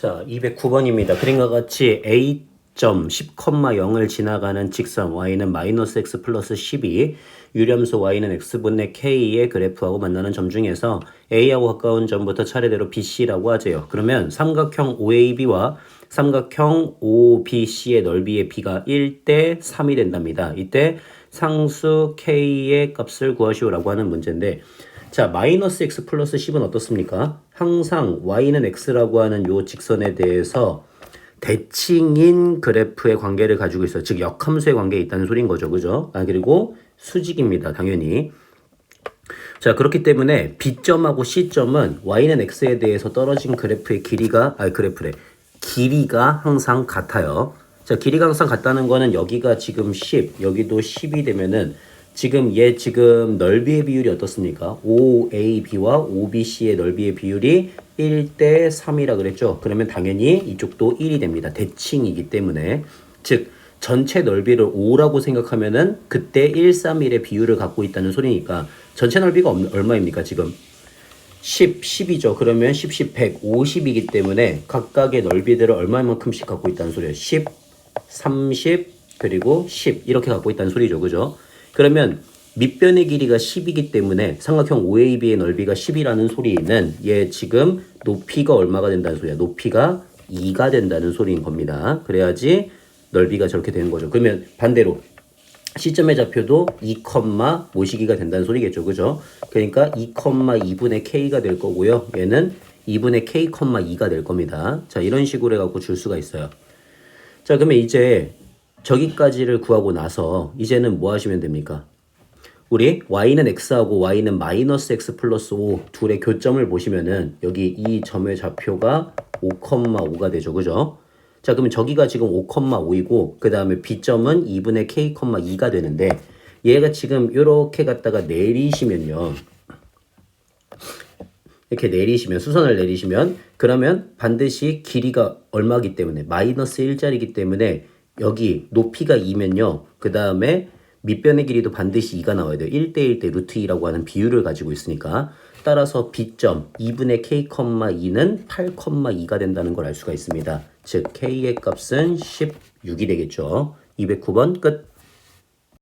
자, 209번입니다. 그림과 같이 A.점 10,0을 지나가는 직선 y는 마이너스 x 플러스 12, 유렴수 y는 x분의 k의 그래프하고 만나는 점 중에서 a하고 가까운 점부터 차례대로 bc라고 하재요. 그러면 삼각형 OAB와 삼각형 OBC의 넓이의 b가 1대 3이 된답니다. 이때 상수 k의 값을 구하시오라고 하는 문제인데 자, 마이너스 x 플러스 10은 어떻습니까? 항상 y는 x라고 하는 요 직선에 대해서 대칭인 그래프의 관계를 가지고 있어요. 즉 역함수의 관계에 있다는 소리인 거죠. 그죠? 아, 그리고 수직입니다. 당연히. 자, 그렇기 때문에 B점하고 C점은 y는 x에 대해서 떨어진 그래프의 길이가 아, 그래프래. 길이가 항상 같아요. 자, 길이가 항상 같다는 거는 여기가 지금 10, 여기도 10이 되면은 지금 얘 지금 넓이의 비율이 어떻습니까? OAB와 OBC의 넓이의 비율이 1대 3이라 그랬죠. 그러면 당연히 이쪽도 1이 됩니다. 대칭이기 때문에 즉 전체 넓이를 5라고 생각하면은 그때 1, 3, 1의 비율을 갖고 있다는 소리니까 전체 넓이가 없- 얼마입니까? 지금 10, 10이죠. 그러면 10, 10, 100, 50이기 때문에 각각의 넓이들을 얼마만큼씩 갖고 있다는 소리예요. 10, 30, 그리고 10 이렇게 갖고 있다는 소리죠. 그죠? 그러면 밑변의 길이가 10이기 때문에 삼각형 OAB의 넓이가 10이라는 소리는 얘 지금 높이가 얼마가 된다는 소리야. 높이가 2가 된다는 소리인 겁니다. 그래야지 넓이가 저렇게 되는 거죠. 그러면 반대로 시점의 좌표도 2, 모시기가 된다는 소리겠죠. 그죠? 그러니까 2, 2분의 k가 될 거고요. 얘는 2분의 k, 2가 될 겁니다. 자, 이런 식으로 해갖고 줄 수가 있어요. 자, 그러면 이제 저기까지를 구하고 나서 이제는 뭐 하시면 됩니까? 우리 y는 x하고 y는 마이너스 x 플러스 5 둘의 교점을 보시면은 여기 이 점의 좌표가 5,5가 되죠. 그죠? 자, 그러면 저기가 지금 5,5이고 그 다음에 b점은 2분의 k, 2가 되는데 얘가 지금 이렇게 갖다가 내리시면요. 이렇게 내리시면 수선을 내리시면 그러면 반드시 길이가 얼마기 때문에 마이너스 1짜리기 때문에 여기 높이가 2면요. 그 다음에 밑변의 길이도 반드시 2가 나와야 돼요. 1대1 대 루트 2라고 하는 비율을 가지고 있으니까 따라서 B점 2분의 K, 2는 8, 2가 된다는 걸 알 수가 있습니다. 즉 K의 값은 16이 되겠죠. 209번 끝.